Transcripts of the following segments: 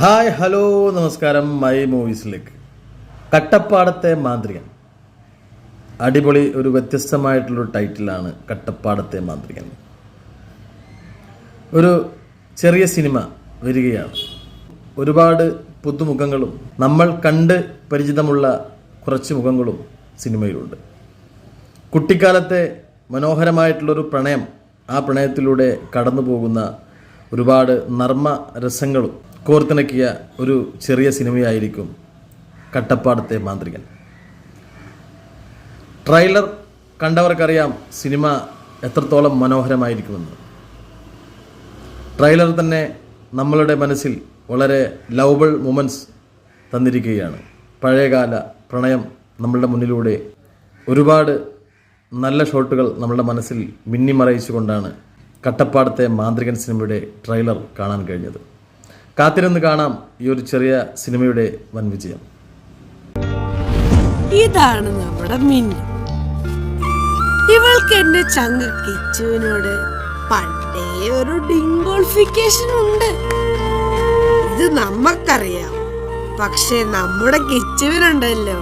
Hi hello നമസ്കാരം. My മൂവീസിലേക്ക് കട്ടപ്പാടത്തെ മാന്ത്രികൻ. അടിപൊളി ഒരു വ്യത്യസ്തമായിട്ടുള്ളൊരു ടൈറ്റിലാണ് കട്ടപ്പാടത്തെ മാന്ത്രികൻ. ഒരു ചെറിയ സിനിമ വരികയാണ്. ഒരുപാട് പുതുമുഖങ്ങളും നമ്മൾ കണ്ട് പരിചിതമുള്ള കുറച്ച് മുഖങ്ങളും സിനിമയിലുണ്ട്. കുട്ടിക്കാലത്തെ മനോഹരമായിട്ടുള്ളൊരു പ്രണയം ആ പ്രണയത്തിലൂടെ കടന്നു പോകുന്ന ഒരുപാട് നർമ്മ രസങ്ങളും കോർത്തിണക്കിയ ഒരു ചെറിയ സിനിമയായിരിക്കും കട്ടപ്പാടത്തെ മാന്ത്രികൻ. ട്രെയിലർ കണ്ടവർക്കറിയാം സിനിമ എത്രത്തോളം മനോഹരമായിരിക്കുമെന്ന്. ട്രെയിലർ തന്നെ നമ്മളുടെ മനസ്സിൽ വളരെ ലവബിൾ മൊമെന്റ്സ് തന്നിരിക്കുകയാണ്. പഴയകാല പ്രണയം നമ്മളുടെ മുന്നിലൂടെ ഒരുപാട് നല്ല ഷോട്ടുകൾ നമ്മളുടെ മനസ്സിൽ മിന്നിമറയിച്ചുകൊണ്ടാണ് കട്ടപ്പാടത്തെ മാന്ത്രികൻ സിനിമയുടെ ട്രെയിലർ കാണാൻ കഴിഞ്ഞത്. കാത്തിരുന്ന് കാണാം ഈ ഒരു ചെറിയ സിനിമയുടെ വൻ വിജയം. ഇതാണ് നമ്മുടെ മിന്നു. ഇവൾക്ക് എന്റെ ചങ്ങ കിച്ചുവിനോട് പണ്ടേ ഒരു ഡിംഗോൾഫിക്കേഷൻ ഉണ്ട്. ഇത് നമ്മക്കറിയാം. പക്ഷെ നമ്മുടെ കിച്ചുവിനുണ്ടല്ലോ.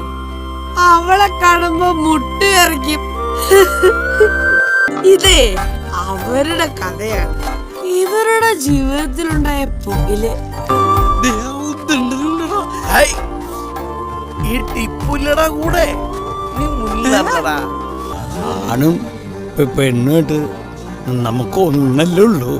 അവളെ കാണുമ്പോ മുട്ടുകറിക്കും ഇതേ അവരുടെ കഥയാണ്. ഇവരുടെ ജീവിതത്തിലുണ്ടായ പുകിൽ. ഈ ടിപ്പുല്ലടാ കൂടെ. നീ ആണും പെണ്ണുമായിട്ട് നമുക്ക് ഒന്നല്ലേ ഉള്ളൂ.